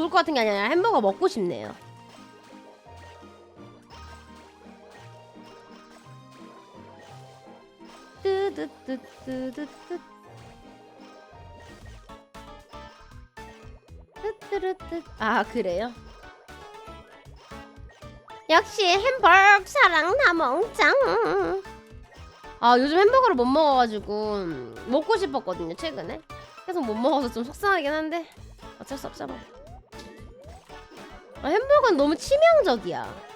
좋을 것 같은 게 아니라 햄버거 먹고 싶네요. 아 그래요? 역시 햄버거 사랑 나멍짱. 아 요즘 햄버거를 못 먹어가지고 음, 먹고 싶었거든요 최근에. 계속 못 먹어서 좀 속상하긴 한데 어쩔 수 없잖아 아, 햄버거는 너무 치명적이야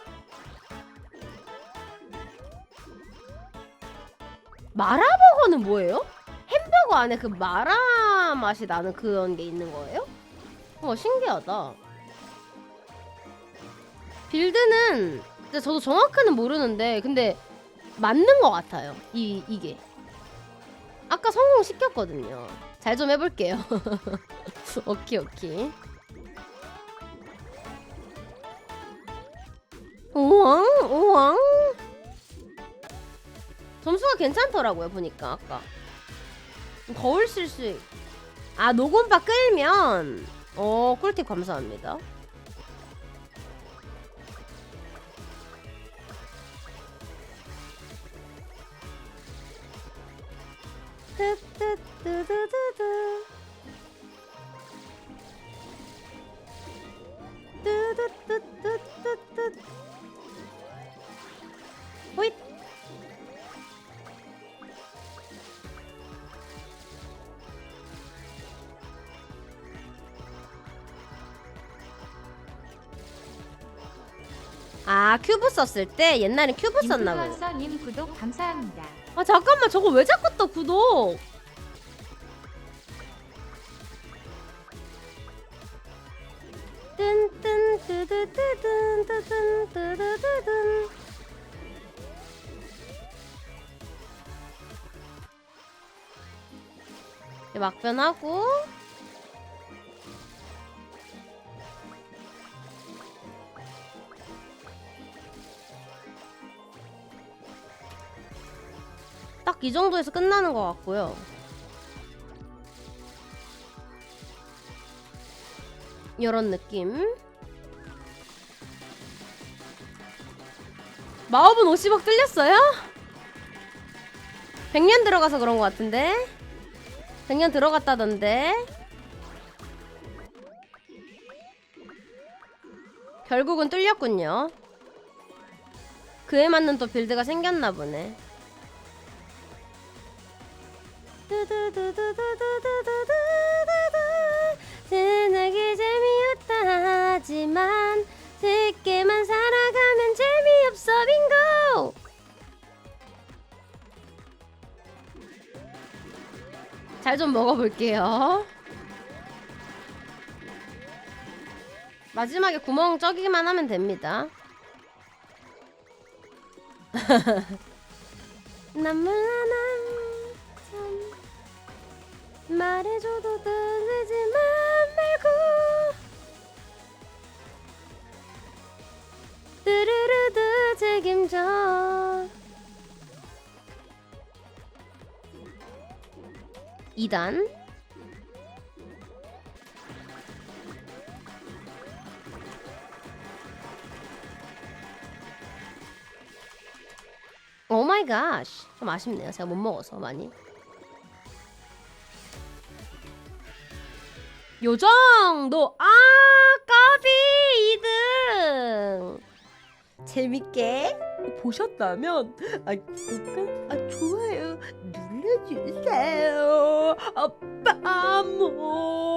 마라버거는 뭐예요? 햄버거 안에 그 마라 맛이 나는 그런 게 있는 거예요? 어 신기하다 빌드는 저도 정확히는 모르는데 근데 맞는 것 같아요. 이 이게 아까 성공 시켰거든요. 잘 좀 해볼게요. 오케이 오케이. 우왕 우왕. 점수가 괜찮더라고요 보니까 아까. 거울 실수. 아 녹음바 끌면 어 꿀팁 감사합니다. 아 큐브 썼을 때 옛날에 큐브 썼나 보네 인플루언서님 구독 감사합니다. 아 잠깐만 저거 왜 자꾸 떠 구독 뜬뜬 뜨드뜨든 뜨든 뜨드뜨든 이제 막변하고 딱 이 정도에서 끝나는 것 같고요. 이런 느낌. 마법은 50억 뚫렸어요? 100년 들어가서 그런 것 같은데? 100년 들어갔다던데? 결국은 뚫렸군요. 그에 맞는 또 빌드가 생겼나 보네. 지나기 재미없다 하지만 쉽게만 살아가면 재미없어 빙고 잘 좀 먹어볼게요 마지막에 구멍 쩌기만 하면 됩니다 난참 말해줘도 들리지만 말고 뚜루루드 책임져 2단 오 마이 갓. 좀 아쉽네요. 제가 못 먹어서 많이. 요 정도. 아 까비 2등. 재밌게 보셨다면 아 구독과 아 좋아요 눌러주세요. 아빠 모